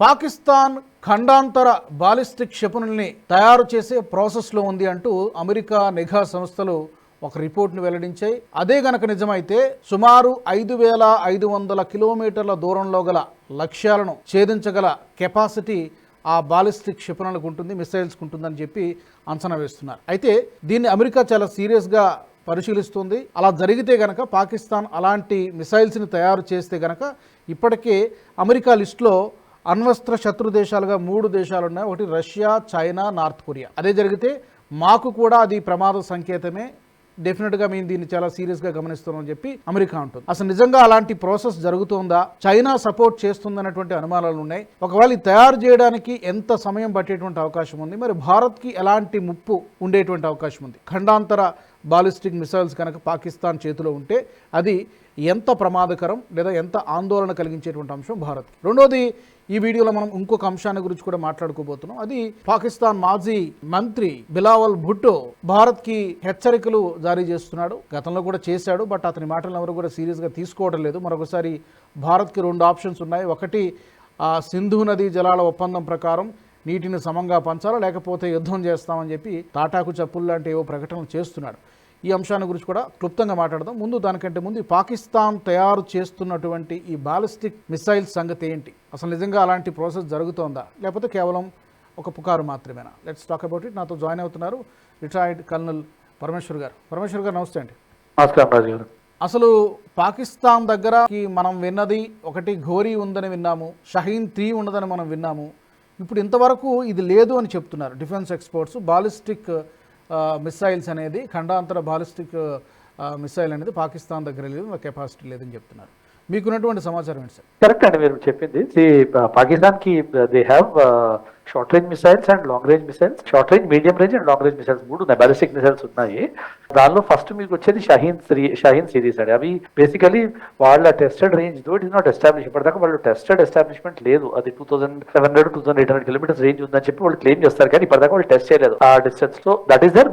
Pakistan ఖండాంతర ballistic క్షిపణుల్ని తయారు చేసే ప్రాసెస్లో ఉంది అంటూ అమెరికా నిఘా సంస్థలు ఒక రిపోర్ట్ను వెల్లడించాయి. అదే గనక నిజమైతే సుమారు ఐదు వేల ఐదు వందల కిలోమీటర్ల దూరంలో గల లక్ష్యాలను ఛేదించగల కెపాసిటీ ఆ బాలిస్టిక్ క్షిపణులకు ఉంటుంది మిసైల్స్కి ఉంటుందని చెప్పి అంచనా వేస్తున్నారు. అయితే దీన్ని అమెరికా చాలా సీరియస్గా పరిశీలిస్తుంది. అలా జరిగితే గనక పాకిస్తాన్ అలాంటి మిసైల్స్ని తయారు చేస్తే గనక ఇప్పటికే అమెరికా లిస్టులో అణ్వస్త్ర శత్రు దేశాలుగా మూడు దేశాలు ఉన్నాయి ఒకటి రష్యా చైనా నార్త్ కొరియా. అదే జరిగితే మాకు కూడా అది ప్రమాద సంకేతమే. డెఫినెట్గా మేము దీన్ని చాలా సీరియస్గా గమనిస్తున్నామని చెప్పి అమెరికా అంటుంది. అసలు నిజంగా అలాంటి ప్రాసెస్ జరుగుతుందా? చైనా సపోర్ట్ చేస్తుందన్నటువంటి అనుమానాలు ఉన్నాయి. ఒకవేళ తయారు చేయడానికి ఎంత సమయం పట్టేటువంటి అవకాశం ఉంది? మరి భారత్కి ఎలాంటి ముప్పు ఉండేటువంటి అవకాశం ఉంది? ఖండాంతర బాలిస్టిక్ మిసైల్స్ కనుక పాకిస్తాన్ చేతిలో ఉంటే అది ఎంత ప్రమాదకరం లేదా ఎంత ఆందోళన కలిగించేటువంటి అంశం భారత్. రెండోది ఈ వీడియోలో మనం ఇంకొక అంశాన్ని గురించి కూడా మాట్లాడుకోబోతున్నాం. అది పాకిస్తాన్ మాజీ మంత్రి బిలావల్ భుట్టో భారత్కి హెచ్చరికలు జారీ చేస్తున్నాడు. గతంలో కూడా చేశాడు బట్ అతని మాటలను ఎవరు కూడా సీరియస్గా తీసుకోవడం లేదు. మరొకసారి భారత్కి రెండు ఆప్షన్స్ ఉన్నాయి. ఒకటి సింధు నది జలాల ఒప్పందం ప్రకారం నీటిని సమంగా పంచాలా లేకపోతే యుద్ధం చేస్తామని చెప్పి తాటాకు చప్పులు లాంటి ఏవో ప్రకటనలు చేస్తున్నాడు. ఈ అంశాన్ని గురించి కూడా క్లుప్తంగా మాట్లాడదాం. ముందు దానికంటే ముందు పాకిస్తాన్ తయారు చేస్తున్నటువంటి ఈ బాలిస్టిక్ మిసైల్స్ సంగతి ఏంటి? అసలు నిజంగా అలాంటి ప్రాసెస్ జరుగుతోందా? లేకపోతే కేవలం ఒక పుకారు మాత్రమేనా? లెట్స్ టాక్ అబౌట్ ఇట్ నాతో జాయిన్ అవుతున్నారు రిటైర్డ్ కల్నల్ పరమేశ్వర్ గారు. పరమేశ్వర్ గారు నమస్తే అండి. నమస్కారం అసలు పాకిస్తాన్ దగ్గర మనం విన్నది ఒకటి ఘోరీ ఉందని విన్నాము షహీన్ త్రీ ఉన్నదని మనం విన్నాము. ఇప్పుడు ఇంతవరకు ఇది లేదు అని చెప్తున్నారు డిఫెన్స్ ఎక్స్పర్ట్స్. బాలిస్టిక్ మిస్సైల్స్ అనేది ఖండాంతర బాలిస్టిక్ మిసైల్ అనేది పాకిస్తాన్ దగ్గర లేదు కెపాసిటీ లేదని చెప్తున్నారు. మీకున్నటువంటి సమాచారం ఏంటి సార్? కరెక్ట్ అండి మీరు చెప్పింది. పాకిస్తాన్కి they have short range missiles and long range missiles short range medium range and long range missiles మూడు ఉన్నాయి. బాలిస్టిక్ మిసైల్స్ ఉన్నాయి. దానిలో ఫస్ట్ మీకు వచ్చేది షహీన్ త్రీ షహీన్ సిరీస్ అండి. అవి బేసికలీ వాళ్ళ tested range though it is not establish ఇప్పటిదాకా వాళ్ళు టెస్టెడ్ ఎస్టాబ్లిష్మెంట్ లేదు. అది two thousand seven hundred two thousand eight hundred kilometres range ఉందని చెప్పి వాళ్ళు క్లెయిమ్ చేస్తారు. కానీ ఇప్పటిదాకా వాళ్ళు టెస్ట్ చేయలేదు. ఆ డిస్టెన్స్లో that is the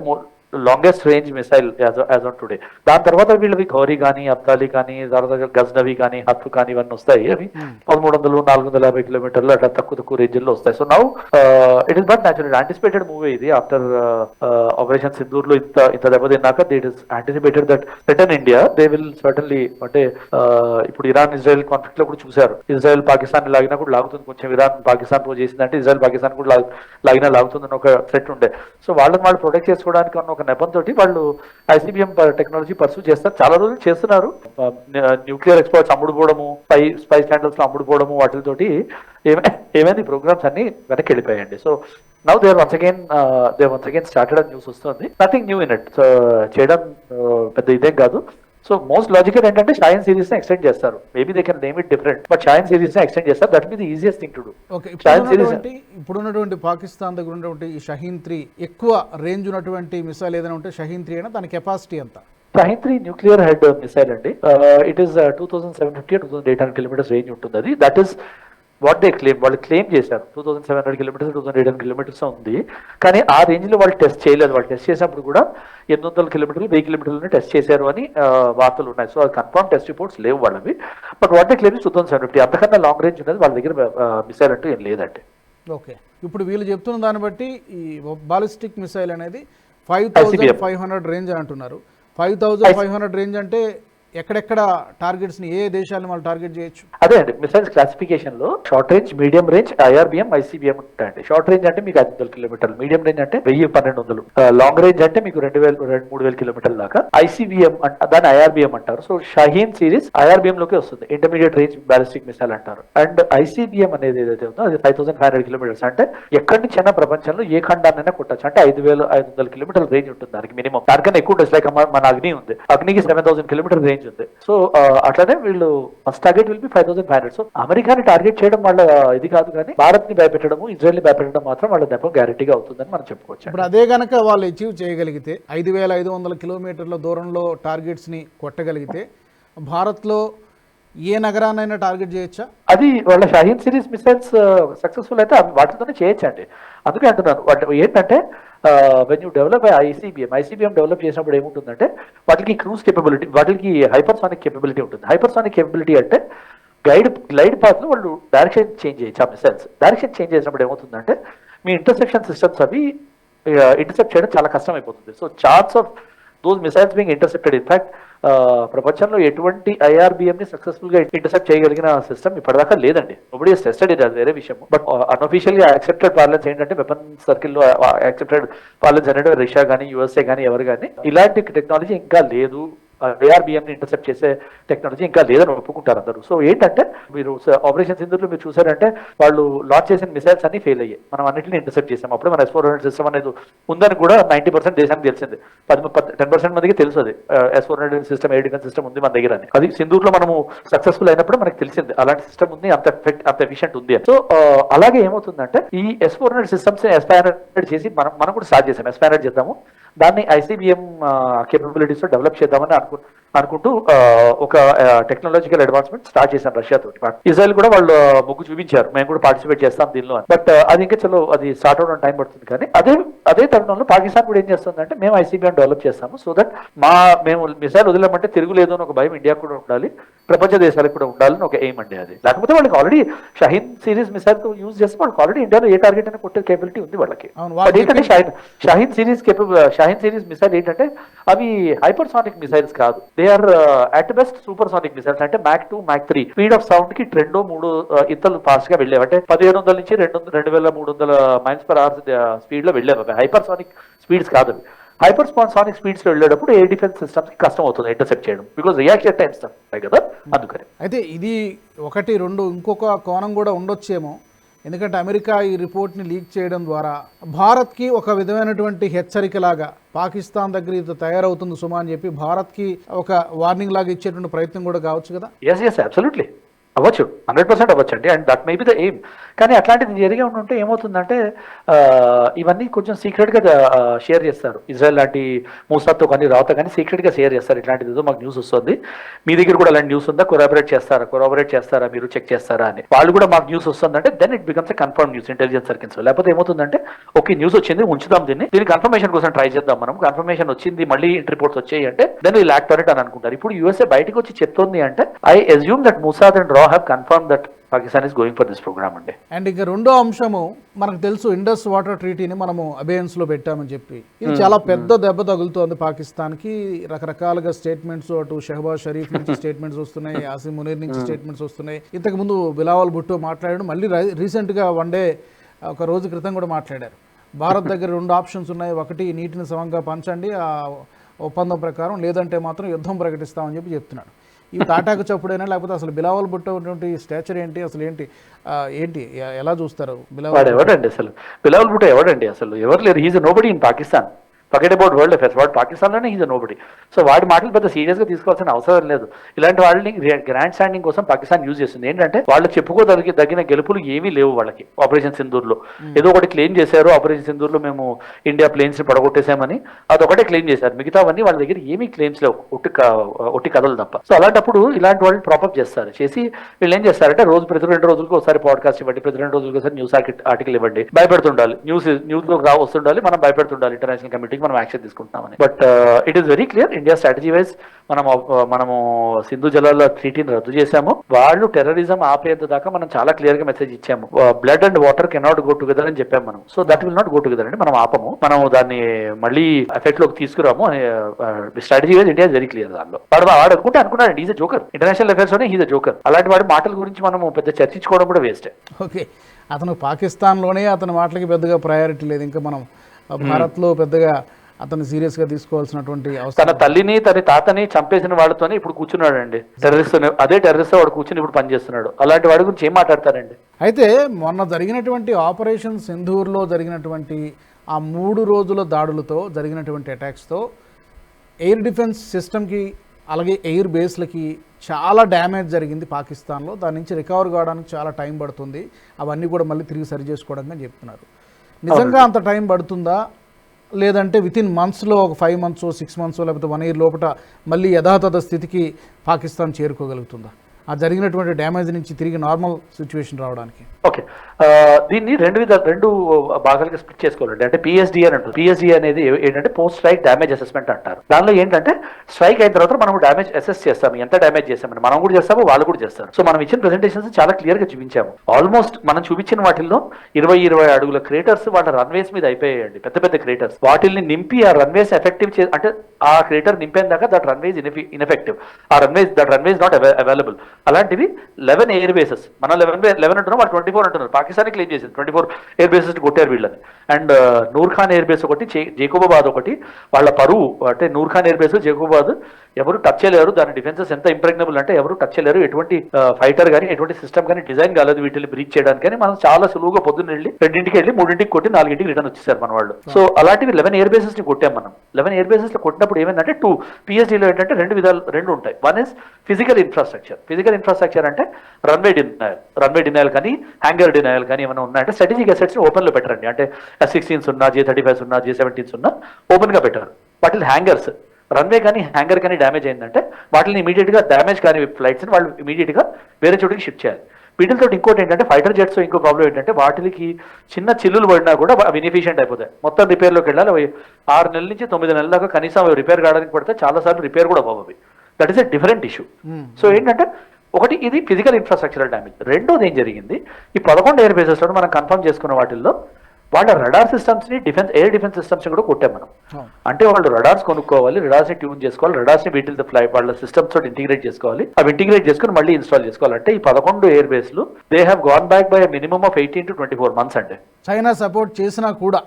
longest range missile as on today దాని తర్వాత వీళ్ళవి గౌరీ కానీ అబ్దాలి కానీ తర్వాత గజ్నవి కానీ హత్తు కానీ ఇవన్నీ వస్తాయి. అవి పదమూడు వందలు నాలుగు వందల యాభై కిలోమీటర్లు అట్లా తక్కువ తక్కువ రేంజ్లో వస్తాయి so now it is but natural anticipated move ఇది. ఆఫ్టర్ ఆపరేషన్ సింధూర్లో ఇంత ఇంత దెబ్బతిన్నాక they is anticipated that return India they will certainly అంటే uh, ఇప్పుడు ఇరాన్ ఇజ్రాయెల్ కాన్ఫ్లిక్ట్లో కూడా చూశారు. ఇజ్రాయెల్ పాకిస్తాన్ లాగినా కూడా లాగుతుంది. కొంచెం ఇరాన్ పాకిస్తాన్ చేసిందంటే ఇజ్రాయెల్ పాకిస్తాన్ కూడా లాగ్- లాగినా లాగుతుందని ఒక థ్రెట్ ఉండే. సో వాళ్ళని వాళ్ళు ప్రొటెక్ట్ చేసుకోవడానికి ఒక నెపంతో వాళ్ళు ఐసీబీఎం టెక్నాలజీ పర్సూ చేస్తారు చాలా రోజులు చేస్తున్నారు. న్యూక్లియర్ ఎక్స్పర్ట్స్ అమ్ముడుపోవడము స్పై స్పై స్టాండర్డ్స్లో వాటితోటి ఏమై ఏమైంది? ప్రోగ్రామ్స్ అన్ని వెనక్కి వెళ్ళిపోయాయండి. So now there once again they once again started అని న్యూస్ వస్తుంది. నథింగ్ న్యూ ఇన్ ఇట్ చేయడం పెద్ద ఇదేం కాదు. సో మోస్ట్ లాజికల్ ఏంటంటే షాయన్ సిరీస్ని ఎక్స్టెండ్ చేస్తారు. Maybe they can name it different but Shaheen సిరీస్ని extend చేస్తారు. That be the easiest thing to do Shaheen series ఇప్పుడున్నటువంటి ఇప్పుడున్నటువంటి పాకిస్తాన్ దగ్గర ఉన్నటువంటి ఈ షహీన్ త్రీ ఎక్కువ రేంజ్ ఉన్నటువంటి మిసైల్ ఏదైనా ఉంటే షహీన్ త్రీ అయినా దాని కెపాసిటీ ఎంత? Shaheen three nuclear head missile అండి. It is two thousand seven fifty two thousand eight hundred kilometres range ఉంటుంది. అది that is what they claim వాళ్ళు క్లెయిమ్ చేశారు. Two thousand seven hundred kilometres two thousand eight hundred kilometres ఉంది. కానీ ఆ రేంజ్లో వాళ్ళు టెస్ట్ చేయలేదు. వాళ్ళు టెస్ట్ చేసినప్పుడు కూడా ఎనిమిది వందల కిలోమీటర్లు వెయ్యి కిలోమీటర్లు టెస్ట్ చేశారు అని వార్తలు ఉన్నాయి. సో అది కన్ఫర్మ్ టెస్ట్ రిపోర్ట్స్ లేవు వాళ్ళవి. But what they claim two thousand seven fifty అంతకన్నా లాంగ్ రేంజ్ ఉన్నది. వాళ్ళ దగ్గర మిసైల్ అంటూ ఏం లేదండి. ఓకే. ఇప్పుడు వీళ్ళు చెప్తున్న దాన్ని బట్టి ఈ బాలిస్టిక్ మిసైల్ అనేది five ICBM. Five hundred range అంటున్నారు. Five thousand five hundred range అంటే ఎక్కడెక్కడ టార్గెట్స్ని ఏ దేశాలను వాళ్ళు టార్గెట్ చేయొచ్చు? అదే అండి missiles క్లాసిఫికేషన్లో short range medium range IRBM ICBM ఉంటాయండి. షార్ట్ రేంజ్ అంటే మీకు ఐదు వందల కిలోమీటర్లు మీడియం రేంజ్ అంటే వెయ్యి పన్నెండు వందలు. లాంగ్ రేంజ్ అంటే మీకు రెండు వేల రెండు మూడు వేల కిలోమీటర్ల దాకా ఐసీబీఎం దాన్ని ఐఆర్బిఎం అంటారు. సో షహీన్ సిరీస్ ఐఆర్బిఎం లోకి వస్తుంది. ఇంటర్మీడియట్ రేంజ్ బ్యాలిస్టిక్ మిసైల్ అంటారు. అండ్ ఐసీబీఎం అనేది ఏదైతే ఉందో అది five thousand five hundred kilometres అంటే ఎక్కడి నుంచి ప్రపంచంలో ఏ ఖండాన్నైనా కొట్టచ్చు. అంటే ఐదు వేల ఐదు వందల కిలోమీటర్ల రేంజ్ ఉంటుంది దానికి మినిమం దానికన్నా ఎక్కువ ఉంటుంది లైక్ మన అగ్ని ఉంది. అగ్నికి సెవెన్ థౌసండ్ కిలోమీటర్ రేంజ్ ఉంది సో అట్లనే వీళ్ళు first target will be five thousand five hundred so అమెరికాని target చేయడం వాళ్ళ ఇది కాదు కానీ భారత్ని భయపెట్టడము ఇజ్రాయెల్ని భయపెట్టడం మాత్రం వాళ్ళ దెబ్బ గ్యారెంటీగా అవుతుందని మనం చెప్పుకోవచ్చు. ఇప్పుడు అదే గనక వాళ్ళు అచీవ్ చేయగలిగితే ఐదు వేల ఐదు వందల కిలోమీటర్ల దూరంలో టార్గెట్స్ని కొట్టగలిగితే భారత్లో ఏ నగరాన్నైనా టార్గెట్ చేయొచ్చా? అది వాళ్ళ షాహీన్ సిరీస్ మిసైల్స్ సక్సెస్ఫుల్ అయితే వాటితోనే చేయొచ్చండి. అందుకే అంటున్నాను ఏంటంటే when you develop ICBM ICBM develop చేసినప్పుడు ఏముంటుందంటే వాటికి క్రూజ్ కేపబిలిటీ వాటికి హైపర్సానిక్ కేపబిలిటీ ఉంటుంది. హైపర్సానిక్ కేపబిలిటీ అంటే గైడ్ గ్లైడ్ పాత్ వాళ్ళు డైరెక్షన్ చేంజ్ చేయొచ్చు ఆ డైరెక్షన్ చేంజ్ చేసినప్పుడు ఏమవుతుందంటే మీ ఇంటర్సెప్షన్ సిస్టమ్స్ అవి ఇంటర్సెప్ట్ చేయడం చాలా కష్టం అయిపోతుంది so chance of those missiles being intercepted in fact ప్రపంచంలో ఎటువంటి ఐఆర్బిఎంని ని ఇంటర్సెప్ట్ చేయగలిగిన సిస్టమ్ ఇప్పటిదాకా లేదండి. ఒకటి టెస్టెడ్ ఇది అది వేరే విషయం బట్ అన్అఫీషియల్గా యాక్సెప్టెడ్ పార్లెన్స్ ఏంటంటే వెపన్ సర్కిల్లో యాక్సెప్టెడ్ పార్లెన్స్ అనేది రష్యా కానీ యూఎస్ఏ కానీ ఎవరు కానీ ఇలాంటి టెక్నాలజీ ఇంకా లేదు. ఏఆర్బిఎంని ఇంటర్సెప్ట్ చేసే టెక్నాలజీ ఇంకా లేదని ఒప్పుకుంటారు అందరూ. సో ఏంటంటే మీరు ఆపరేషన్ సింధులో మీరు చూసారంటే వాళ్ళు లాంచ్ చేసిన మిసైల్స్ అన్ని ఫెయిల్ అయ్యాయి. మనం అన్నింటిని ఇంటర్సెప్ట్ చేసాం. అప్పుడు మన ఎస్ ఫోర్ హండ్రెడ్ సిస్టమ్ అనేది ఉందని కూడా నైంటీ పర్సెంట్ దేశానికి తెలిసింది. పది టెన్ పర్సెంట్ మందికి తెలుసు అది. S four hundred system air defence system ఉంది మన దగ్గర అని. అది సింధూర్లో మనము సక్సెస్ఫుల్ అయినప్పుడు మనకి తెలిసింది. అలాంటి సిస్టమ్ ఉంది అంత ఎఫెక్ట్ అంత ఎఫిషియెంట్ ఉంది సో అలాగే ఏమవుతుందంటే ఈ S four hundred systems S five hundred చేసి మనం మనం కూడా స్టార్ట్ చేసాం. ఎస్ ఫైవ్ హండ్రెడ్ చేద్దాము. దాన్ని ఐసీబీఎం కేపబిలిటీస్ డెవలప్ చేద్దామని అనుకు అనుకుంటూ ఒక టెక్నాలజికల్ అడ్వాన్స్మెంట్ స్టార్ట్ చేశారు రష్యాతో ఇజ్రాయల్ కూడా వాళ్ళు ముగ్గు చూపించారు. మేము కూడా పార్టిసిపేట్ చేస్తాం దీనిలో బట్ అది ఇంకా చలో అది స్టార్ట్ అవడం టైం పడుతుంది. కానీ అదే అదే తరుణంలో పాకిస్తాన్ కూడా ఏం చేస్తుందంటే మేము ఐసీబీఎం డెవలప్ చేస్తాము సో దట్ మా మేము మిసైల్ వదిలేమంటే తిరుగులేదు అని ఒక భయం ఇండియా కూడా ఉండాలి. ప్రపంచ దేశాలకు కూడా ఉండాలని ఒక ఎయిమ్ అండి అది. లేకపోతే వాళ్ళకి ఆల్రెడీ షహీన్ సిరీస్ మిసైల్తో యూజ్ చేస్తే వాళ్ళకి ఆల్రెడీ ఇండియాలో ఏ టార్గెట్ అయినా కొట్టే కేపబిలిటీ ఉంది వాళ్ళకి. బట్ ఏంటంటే Shaheen Shaheen series capable Shaheen series missile ఏంటంటే అవి హైపర్సానిక్ మిసైల్స్ కాదు. They are at best supersonic missiles అంటే Mach two Mach three speed of సౌండ్కి రెండో మూడు uh, ఇంతలు ఫాస్ట్గా వెళ్ళేవి. అంటే పదిహేను వందల నుంచి రెండు రెండు వేల మూడు వందల మైల్స్ పర్ అవర్ స్పీడ్లో వెళ్ళేవి అవి. హైపర్సానిక్ స్పీడ్స్ కాదు హైపర్ సానిక్ స్పీడ్స్లో వెళ్ళేటప్పుడు ఎయిర్ డిఫెన్స్ సిస్టమ్స్కి కష్టం అవుతుంది ఇంటర్సెప్ట్ చేయడం. బికాస్ రియాక్షన్ టైమ్స్ కదా? అందుకని. అయితే ఇది ఒకటి రెండు ఇంకొక కోణం కూడా ఉండొచ్చేమో. ఎందుకంటే అమెరికా ఈ రిపోర్ట్ని లీక్ చేయడం ద్వారా భారత్కి ఒక విధమైనటువంటి హెచ్చరికలాగా పాకిస్తాన్ దగ్గర ఇది తయారవుతుంది సుమా అని చెప్పి భారత్కి ఒక వార్నింగ్ లాగా ఇచ్చేటువంటి ప్రయత్నం కూడా కావచ్చు కదా? ఎస్ ఎస్ అబ్సల్యూట్లీ అవ్వచ్చు. హండ్రెడ్ పర్సెంట్ అవ్వచ్చు అండి and that may be the aim. కానీ అట్లాంటిది జరిగే ఉంటే ఏమవుతుందంటే ఇవన్నీ కొంచెం సీక్రెట్గా షేర్ చేస్తారు. ఇజ్రాయెల్ లాంటి మూసాతో కానీ రావుతో కానీ సీక్రెట్గా షేర్ చేస్తారు. ఇట్లాంటిది ఏదో మాకు న్యూస్ వస్తుంది. మీ దగ్గర కూడా అలాంటి న్యూస్ ఉందా? కొరాబరేట్ చేస్తారా? కొరాబరేట్ చేస్తారా? మీరు చెక్ చేస్తారా అని. వాళ్ళు కూడా మాకు న్యూస్ వస్తుందంటే then it becomes confirm news intelligence circles. లేకపోతే ఏమవుతుందంటే ఓకే న్యూస్ వచ్చింది ఉంచుదాం దీన్ని. దీని కన్ఫర్మేషన్ కోసం ట్రై చేద్దాం మనం. కన్ఫర్మేషన్ వచ్చింది మళ్ళీ రిపోర్ట్స్ వచ్చాయి అంటే దెన్ ఈ లాక్ అని అనుకుంటారు. ఇప్పుడు యూఎస్ఏ బయటకు వచ్చి చెప్తుంది అంటే I assume that Mossad and రా have confirm that Pakistan is going for this programme అండి అండ్ ఇక రెండో అంశము మనకు తెలుసు ఇండస్ వాటర్ ట్రీటీని మనము అబేయన్స్లో పెట్టామని చెప్పి. ఇది చాలా పెద్ద దెబ్బ తగులుతోంది పాకిస్తాన్కి. రకరకాలుగా స్టేట్మెంట్స్ అటు షహబాజ్ షరీఫ్ నుంచి స్టేట్మెంట్స్ వస్తున్నాయి ఆసిమ్ మునీర్ నుంచి స్టేట్మెంట్స్ వస్తున్నాయి. ఇంతకు ముందు బిలావల్ భుట్టో మాట్లాడాడు మళ్ళీ రై- రీసెంట్గా వన్ డే ఒక రోజు క్రితం కూడా మాట్లాడారు. భారత్ దగ్గర రెండు ఆప్షన్స్ ఉన్నాయి. ఒకటి నీటిని సమంగా పంచండి. ఆ ఒప్పందం ప్రకారం లేదంటే మాత్రం యుద్ధం ప్రకటిస్తామని చెప్పి చెప్తున్నాడు. ఈ తాటాకు చప్పుడైనా లేకపోతే అసలు బిలావల్ భుట్టో ఉన్నటువంటి స్టాచర్ ఏంటి? అసలు ఏంటి? ఏంటి? ఎలా చూస్తారు బిలావల్ వాడు ఎవడండి అసలు? బిలావల్ భుట్టో ఎవడండి అసలు? ఎవరు లేరు? He's nobody in Pakistan forget about world affairs వాడు పాకిస్తాన్లోనే హీజ్ నోబడి సో వాడి మాటలు పెద్ద సీరియస్గా తీసుకోవాల్సిన అవసరం లేదు. ఇలాంటి వాళ్ళని గ్రాండ్ స్టాండింగ్ కోసం పాకిస్తాన్ యూజ్ చేస్తుంది. ఏంటంటే వాళ్ళు చెప్పుకోదలిగి తగిన గెలుపులు ఏమీ లేవు వాళ్ళకి. ఆపరేషన్ సింధూర్లో ఏదో ఒకటి క్లెయిమ్ చేశారు ఆపరేషన్ సింధూర్లో మేము ఇండియా ప్లేన్స్ని పడగొట్టేశామని అదొకటే క్లెయిమ్ చేశారు. మిగతావన్నీ వాళ్ళ దగ్గర ఏమీ క్లెయిమ్స్ లేవు. ఒట్టి ఒట్టి కథలు తప్ప. సో అలాంటప్పుడు ఇలాంటి వాళ్ళని ప్రాపప్ చేస్తారు. చేసి వీళ్ళు ఏం చేస్తారంటే రోజు ప్రతి రెండు రోజులకు ఒకసారి పాడ్కాస్ట్ ఇవ్వండి ప్రతి రెండు రోజులకు ఒకసారి న్యూస్ ఆర్టికల్ ఇవ్వండి. భయపెడుతుండాలి. న్యూస్ న్యూస్లో రా వస్తుండాలి. మనం భయపెడుతుండాలి. ఇంటర్నేషనల్ కమిటీకి మనం యాక్షన్ తీసుకుంటున్నామని. But it is very clear India strategy wise మనం uh, మనము సింధు జలాల ట్రీటీని రద్దు చేశాము. వాళ్ళు టెర్రరిజం ఆపేంత దాకా మనం చాలా క్లియర్గా మెసేజ్ ఇచ్చాము blood and water cannot go together అని చెప్పాము మనం. So that will not go together అండి. మనం ఆపము. మనం దాన్ని మళ్ళీ ఎఫెక్ట్లోకి తీసుకురాము అనే strategy wise India very clear దానిలో. వాడు వాడు అనుకుంటే అనుకున్నాడు ఈజ్ జోకర్ ఇంటర్నేషనల్ అఫేర్స్లోనే ఈజ్ జోకర్ అలాంటి వాడి మాటల గురించి మనం పెద్ద చర్చించుకోవడం కూడా వేస్ట్ ఓకే అతను పాకిస్తాన్లోనే అతని మాటలకి పెద్దగా ప్రయారిటీ లేదు. ఇంకా మనం భారత్లో పెద్దగా అతను సీరియస్గా తీసుకోవాల్సినటువంటి అవసరం తన తల్లిని తన తాతని చంపేసిన వాళ్ళతోనే ఇప్పుడు కూర్చున్నాడు అండి టెర్రరిస్ట్ అదే టెర్రరిస్ట్ వాడు కూర్చుని ఇప్పుడు పనిచేస్తున్నాడు. అలాంటి వాడి గురించి ఏం మాట్లాడతారండి? అయితే మొన్న జరిగినటువంటి ఆపరేషన్ సింధూర్లో జరిగినటువంటి ఆ మూడు రోజుల దాడులతో జరిగినటువంటి అటాక్స్తో ఎయిర్ డిఫెన్స్ సిస్టమ్కి అలాగే ఎయిర్ బేస్లకి చాలా డ్యామేజ్ జరిగింది పాకిస్తాన్లో. దాని నుంచి రికవర్ కావడానికి చాలా టైం పడుతుంది. అవన్నీ కూడా మళ్ళీ తిరిగి సరి చేసుకోవడానికి అని చెప్తున్నారు. నిజంగా అంత టైం పడుతుందా? లేదంటే విత్ ఇన్ మంత్స్లో ఒక ఫైవ్ మంత్స్ సిక్స్ మంత్స్ లేకపోతే వన్ ఇయర్ లోపల మళ్ళీ యథాతథ స్థితికి పాకిస్తాన్ చేరుకోగలుగుతుందా? ఆ జరిగినటువంటి డ్యామేజ్ నుంచి తిరిగి నార్మల్ సిచ్యువేషన్ రావడానికి. ఓకే. దీన్ని రెండు విధ రెండు భాగాలుగా స్ప్లిట్ చేసుకోవాలండి. అంటే పిఎస్డి అని అంటారు. పిఎస్డి అనేది ఏంటంటే పోస్ట్ స్ట్రైక్ డ్యామేజ్ అసెస్మెంట్ అంటారు. దానిలో ఏంటంటే స్ట్రైక్ అయిన తర్వాత మనం డ్యామేజ్ అసెస్ చేస్తాము. ఎంత డ్యామేజ్ చేస్తామని మనం కూడా చేస్తాము వాళ్ళు కూడా చేస్తారు. సో మనం ఇచ్చిన ప్రెజెంటేషన్స్ చాలా క్లియర్గా చూపించాము. ఆల్మోస్ట్ మనం చూపించిన వాటిల్లో ఇరవై ఇరవై అడుగుల క్రేటర్స్ వాళ్ళ రన్వేస్ మీద అయిపోయాయండి. పెద్ద పెద్ద క్రేటర్స్. వాటిల్ని నింపి ఆ రన్వేస్ ఎఫెక్టివ్ చే అంటే ఆ crater నింపేందాక that runways ineffective uh runways that runways not available. అలాంటివి లెవెన్ ఎయిర్ బేసెస్. మనం లెవెన్ లెవెన్ అంటున్నాం వాళ్ళు ట్వంటీ ఫోర్ అంటున్నారు పాకిస్తాన్ క్లెయిమ్ చేసింది. ట్వంటీ ఫోర్ ఎయిర్ బేసెస్ కొట్టారు వీళ్ళని. And Noor Khan air base ఒకటి జేకోబాబాద్ ఒకటి. వాళ్ళ పరువు అంటే నూర్ ఖాన్ ఎయిర్ బేస్ జేకోబాబాద్ ఎవరు టచ్ చేయలేరు. దాని డిఫెన్సెస్ ఎంత ఇంప్రెగ్నబుల్ అంటే ఎవరు టచ్ చేయలేరు. ఎటువంటి ఫైటర్ కానీ ఎటువంటి సిస్టమ్ కానీ డిజైన్ కాలేదు వీటిని బ్రీచ్ చేయడానికి కానీ మనం చాలా సులువుగా పొద్దున్న వెళ్ళి రెండింటికి వెళ్ళి మూడింటికి కొట్టి నాలుగింటికి రిటర్న్ వచ్చేసారు మన వాళ్ళు. సో అలాంటివి లెవెన్ ఎయిర్ బేసెస్ని కొట్టాం మనం. లెవెన్ ఎయిర్ బేసెస్లో కొట్టినప్పుడు ఏమైందంటే టూ లో ఏంటంటే రెండు విధాలు రెండు ఉంటాయి. One is physical infrastructure physical infrastructure అంటే రన్వే డినయల్ రన్వే డినయల్ కానీ హ్యాంగర్ డినయల్ కానీ ఏమైనా ఉన్నాయంటే స్ట్రాటజిక్ అసెట్స్ ఓపెన్లో పెట్టరండి. అంటే ఎస్ సిక్స్టీన్స్ ఉన్నా జే థర్టీ ఫైవ్స్ ఉన్నా జే సెవెంటీన్స్ ఉన్నా ఓపెన్గా పెట్టారు. వాటిని హ్యాంగర్స్ రన్వే కానీ హ్యాంగర్ కానీ డ్యామేజ్ అయిందంటే వాటిని ఇమీడియట్గా డ్యామేజ్ కానీ ఫ్లైట్స్ వాళ్ళు ఇమీడియట్గా వేరే చోటికి షిఫ్ట్ చేయాలి. వీటితో ఇంకోటి ఏంటంటే ఫైటర్ జెట్స్ ఇంకో ప్రాబ్లం ఏంటంటే వాటికి చిన్న చిల్లులు పడినా కూడా అవి ఇన్ఎఫిషియెంట్ అయిపోతాయి. మొత్తం రిపేర్లోకి వెళ్ళాలి. అవి ఆరు నెలల నుంచి తొమ్మిది నెలల దాకా కనీసం అవి రిపేర్ కావడానికి పడితే చాలా సార్లు రిపేర్ కూడా అవ్వవు అవి. That is a different issue. So ఏంటంటే ఒకటి ఇది ఫిజికల్ ఇన్ఫ్రాస్ట్రక్చరల్ డ్యామేజ్ రెండోది ఏం జరిగింది? ఈ పదకొండు ఎయిర్ బేసెస్ మనం కన్ఫర్మ్ చేసుకున్న వాటిల్లో వాళ్ళ రడార్ సిస్టమ్స్ని డిఫెన్స్ ఎయిర్ డిఫెన్స్ సిస్టమ్స్ కూడా కొట్టాం మనం. అంటే వాళ్ళు రడార్స్ కొనుక్కోవాలి రడార్స్ని ట్యూన్ చేసుకోవాలి రడార్స్ని వీటితో ఫ్లై వాళ్ళ సిస్టమ్స్ తోటి ఇంటిగ్రేట్ చేసుకోవాలి అవి ఇంటిగ్రేట్ చేసుకుని మళ్ళీ ఇన్స్టాల్ చేసుకోవాలి. అంటే ఈ పదకొండు air బేస్లు they have gone back by minimum of eighteen to twenty four months అండి. చైనా సపోర్ట్ చేసినా కూడా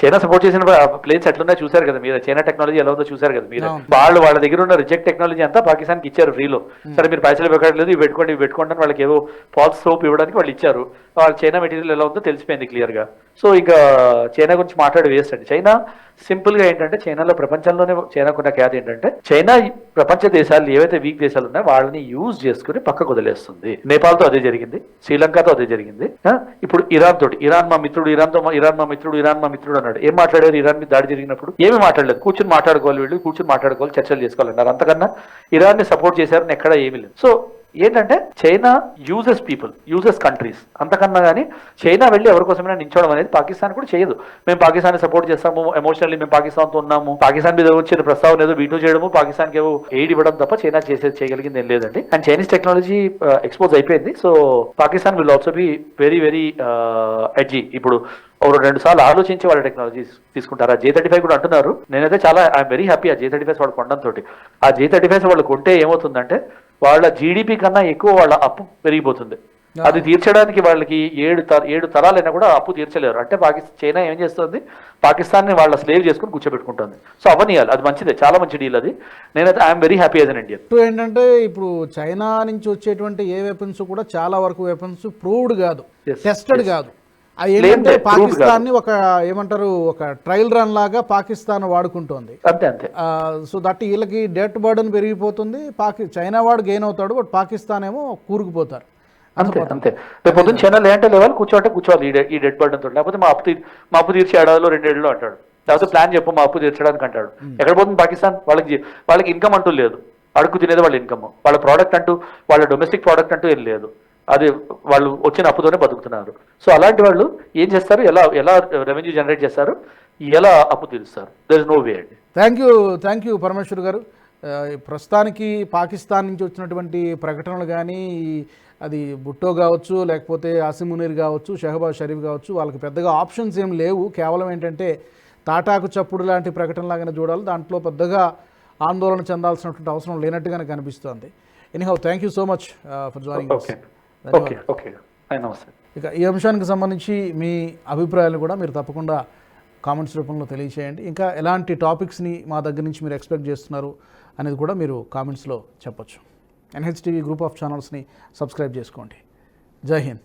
చైనా సపోర్ట్ చేసిన ప్లేన్స్ ఎట్లున్నా చూసారు కదా మీరు. చైనా టెక్నాలజీ ఎలా ఉందో చూసారు కదా మీరు. వాళ్ళు వాళ్ళ దగ్గర ఉన్న రిజెక్ట్ టెక్నాలజీ అంతా పాకిస్తాన్కి ఇచ్చారు ఫ్రీలో సరే మీరు పైసలు పెట్టలేదు ఇవి పెట్టుకోండి ఇవి పెట్టుకోండి అని వాళ్ళకి ఏవో ఫాల్స్ సోప్ ఇవ్వడానికి వాళ్ళు ఇచ్చారు. వాళ్ళ చైనా మెటీరియల్ ఎలా ఉందో తెలిసిపోయింది క్లియర్గా. సో ఇక చైనా గురించి మాట్లాడి వేస్ట్ అండి. చైనా సింపుల్గా ఏంటంటే చైనాలో ప్రపంచంలోనే చైనాకున్న ఖ్యాతి ఏంటంటే చైనా ఈ ప్రపంచ దేశాలు ఏవైతే వీక్ దేశాలు ఉన్నాయో వాళ్ళని యూజ్ చేసుకుని పక్కకు వదిలేస్తుంది. నేపాల్తో అదే జరిగింది శ్రీలంకతో అదే జరిగింది. ఇప్పుడు ఇరాన్ తోటి ఇరాన్ మా మిత్రుడు ఇరాన్తో మా- ఇరాన్ మా మిత్రుడు ఇరాన్ మా మిత్రుడు అన్నాడు. ఏం మాట్లాడారు? ఇరాన్ మీద దాడి జరిగినప్పుడు ఏమీ మాట్లాడలేదు. కూర్చొని మాట్లాడుకోవాలి వీళ్ళు కూర్చొని మాట్లాడుకోవాలి చర్చలు చేసుకోవాలన్నారు అంతకన్నా ఇరాన్ని సపోర్ట్ చేశారని ఎక్కడ ఏమీ లేదు. సో ఏంటంటే China uses people uses countries అంతకన్నా కానీ చైనా వెళ్ళి ఎవరి కోసమైనా నించోవడం అనేది పాకిస్తాన్ కూడా చేయదు. మేము పాకిస్తాన్ సపోర్ట్ చేస్తాము ఎమోషనల్లీ మేము పాకిస్తాన్తో ఉన్నాము. పాకిస్తాన్ మీద వచ్చిన ప్రస్తావన ఏదో వీటో చేయడము పాకిస్తాన్కి ఏవో ఎయిడ్ ఇవ్వడం తప్ప చైనా చేసేది చేయగలిగింది ఏం లేదండి. అండ్ చైనీస్ టెక్నాలజీ ఎక్స్పోజ్ అయిపోయింది. So Pakistan will also be very very edgy ఇప్పుడు ఒక రెండు సార్లు ఆలోచించి వాళ్ళ టెక్నాలజీస్ తీసుకుంటారు. ఆ జే థర్టీ ఫైవ్ కూడా అంటున్నారు. నేనైతే చాలా ఐఎమ్ వెరీ హ్యాపీ ఆ జే థర్టీ ఫైవ్ వాళ్ళు కొనడంతో ఆ జే థర్టీ ఫైవ్ వాళ్ళు కొంటే ఏమవుతుందంటే వాళ్ళ జీడిపి కన్నా ఎక్కువ వాళ్ళ అప్పు పెరిగిపోతుంది. అది తీర్చడానికి వాళ్ళకి ఏడు తర ఏడు తరాలైనా కూడా అప్పు తీర్చలేరు. అంటే పాకిస్తాన్ చైనా ఏం చేస్తుంది? పాకిస్తాన్ని వాళ్ళ స్లేవ్ చేసుకుని కూర్చోబెట్టుకుంటుంది. సో అవనియాలి అది మంచిదే. చాలా మంచి డీల్ అది. నేనైతే I'm very happy as an Indian. ఇటు ఏంటంటే ఇప్పుడు చైనా నుంచి వచ్చేటువంటి ఏ వెపన్స్ కూడా చాలా వరకు వెపన్స్ ప్రూవ్డ్ కాదు. టెస్టెడ్. కాదు. ఏంటంటే పాకిస్తాన్ని ఒక ఏమంటారు ఒక ట్రయల్ రన్ లాగా పాకిస్తాన్ వాడుకుంటోంది. అంతే అంతే. సో దట్ వీళ్ళకి డెట్ బర్డన్ పెరిగిపోతుంది. పాకి చైనా వాడు గెయిన్ అవుతాడు బట్ పాకిస్తాన్ ఏమో కూరుకుపోతారు. అంతే అంతే. రేపు పొద్దున్న చైనా లేదంటే లేవాలి కూర్చోంటే కూర్చోవాలి ఈ డెడ్ బర్డన్ తోటి. లేకపోతే మా అప్పు మా అప్పు తీర్చి ఏడాదిలో రెండేళ్ళు అంటాడు. లేకపోతే ప్లాన్ చెప్పు మా అప్పు తీర్చడానికి అంటాడు. ఎక్కడ పోతుంది పాకిస్తాన్? వాళ్ళకి వాళ్ళకి ఇన్కమ్ అంటూ లేదు. అడుగు తినేది వాళ్ళ ఇన్కమ్ వాళ్ళ ప్రోడక్ట్ అంటూ వాళ్ళ డొమెస్టిక్ ప్రోడక్ట్ అంటూ ఏం లేదు. అది వాళ్ళు వచ్చిన అప్పుతోనే బతుకుతున్నారు. సో అలాంటి వాళ్ళు ఏం చేస్తారు? ఎలా ఎలా రెవెన్యూ జనరేట్ చేస్తారు? ఎలా అప్పు తీరుస్తారు? దర్ ఇస్ నో వే అండి. Thank you thank you Parameshwar garu. ప్రస్తుతానికి పాకిస్తాన్ నుంచి వచ్చినటువంటి ప్రకటనలు కానీ అది బుట్టో కావచ్చు లేకపోతే ఆసిమునీర్ కావచ్చు షహబాజ్ షరీఫ్ కావచ్చు వాళ్ళకి పెద్దగా ఆప్షన్స్ ఏం లేవు. కేవలం ఏంటంటే తాటాకు చప్పుడు లాంటి ప్రకటనలాగానే చూడాలి. దాంట్లో పెద్దగా ఆందోళన చెందాల్సినటువంటి అవసరం లేనట్టుగానే కనిపిస్తోంది. Anyhow thank you so much for joining okay okay okay. నమస్తే. ఇక ఈ అంశానికి సంబంధించి మీ అభిప్రాయాలు కూడా మీరు తప్పకుండా కామెంట్స్ రూపంలో తెలియచేయండి. ఇంకా ఎలాంటి టాపిక్స్ని మా దగ్గర నుంచి మీరు ఎక్స్పెక్ట్ చేస్తున్నారు అనేది కూడా మీరు కామెంట్స్లో చెప్పొచ్చు. ఎన్హెచ్టీవీ గ్రూప్ ఆఫ్ ఛానల్స్ని సబ్స్క్రైబ్ చేసుకోండి. జై హింద్.